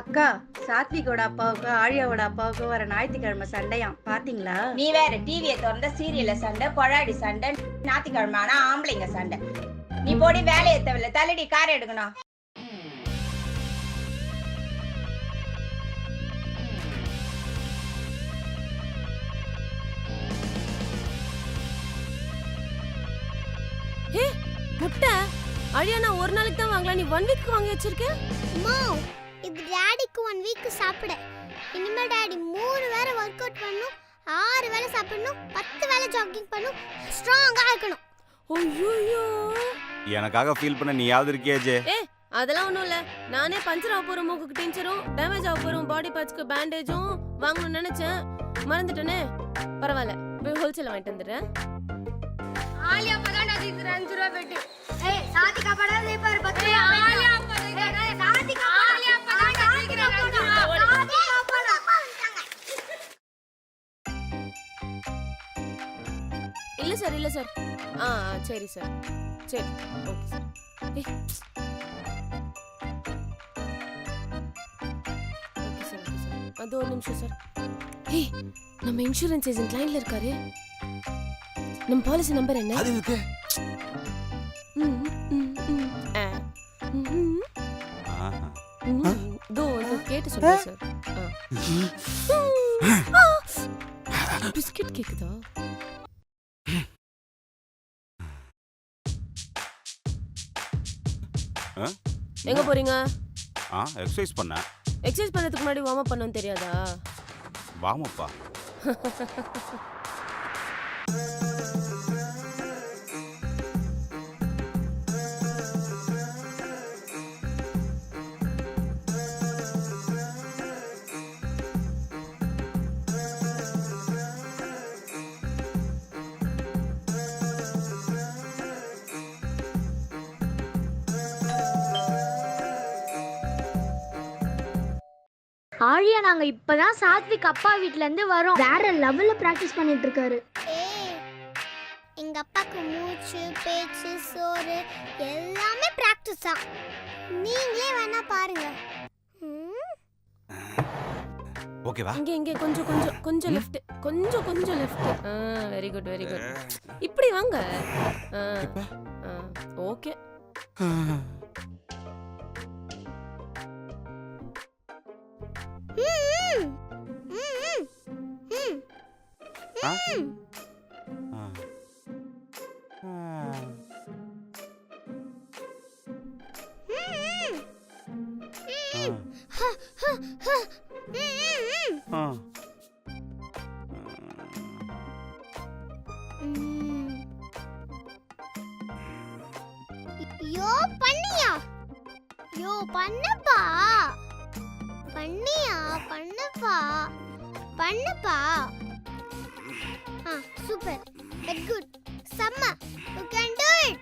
அக்கா சாத்விகோட அப்பாவுக்கும் ஆழியாவோட அப்பாவுக்கும் வர ஞாயிற்றுக்கிழமை சண்டையாம். பாத்தீங்களா? நீ வேற டிவியை திறந்த சீரியல்ல சண்டை கொழாடி சண்டை ஞாத்திக்கிழமை ஆனா ஆம்பளைங்க சண்டை. நீ போடி வேலையை தேவையில்ல தள்ளிடி கார் எடுக்கணும். ஏ முட்டை? அழியா நான் ஒரு நாளைக்கு தான் வாங்கலாம் நீ ஒன் வீக் வாங்கி வச்சிருக்க? அம்மா இது டாடிக்கு ஒன் வீக் சாப்பிட. இனிமே டாடி மூணு வேளை ஒர்க் அவுட் பண்ணணும் ஆறு வேளை சாப்பிடணும் பத்து வேளை ஜாகிங் பண்ணணும் ஸ்ட்ராங்கா இருக்கணும். ஐயோ எனக்காக ஃபீல் பண்ண நீயாவது இருக்கியே ஜே. ஏ அதெல்லாம் ஒண்ணும் இல்ல. நானே பஞ்சர் ஆக போற மூக்குக்கு டீச்சரும் டேமேஜ் ஆக போற பாடி பார்ட்ஸ்க்கு பேண்டேஜும் வாங்கணும்னு நினைச்சேன். மறந்துட்டேனே. பரவாயில்ல. போய் ஹோல்சேல் வாங்கிட்டு வந்துடுறேன். ஆலியா பதான் அது இது அஞ்சு ரூபா பெட்டு ஏய் சாதிகா படம் இதே இல்ல சார் இல்ல சார். ஆ சரி சார். சரி. Okay sir. Okay sir okay sir. அது ஒரு நிமிஷம் சார். ஏய் நம்ம இன்சூரன்ஸ் ஏஜென்ட் லைன்ல இருக்காரு. நம்ம பாலிசி நம்பர் என்ன? அது இருக்கு வந்து கேட்டு சொல்றேன் சார். பிஸ்கட் கேக்குதா? எங்க போறீங்க? ஆ எக்ஸசைஸ் பண்ணேன். எக்ஸசைஸ் பண்ணதுக்கு முன்னாடி வார்ம் அப் பண்ணணும் தெரியாதா? வாமப்பா ஆழியா நாங்க இப்பதான் சாத்விக் அப்பா வீட்ல இருந்து வரோம். வேற லெவல்ல பிராக்டிஸ் பண்ணிட்டு இருக்காரு. ஏய் எங்க அப்பாக்கு மூச்சு பேச்சு சோறு எல்லாமே பிராக்டிஸ் தான் நீங்களே வேணா பாருங்க. ம், ஓகேவா? இங்க இங்க கொஞ்சம் கொஞ்சம் கொஞ்சம் லெஃப்ட் கொஞ்சம் கொஞ்சம் left very good very good இப்படி வாங்க. ஓகே யோ பண்ணியா? யோ பண்ணப்பா. பண்ணியா பண்ணப்பா. பண்ணப்பா. Super. That's good. Samma, you can do it.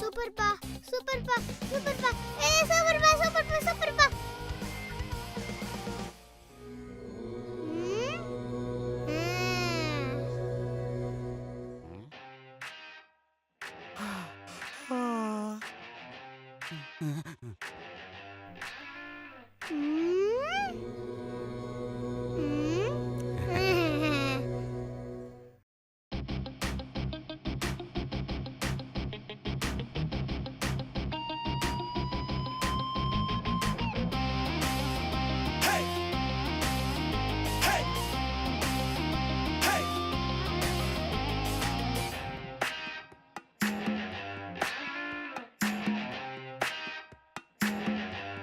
Super pa, super pa, super pa. Hey, super pa, super pa, super pa. Hmm? Hmm. hmm.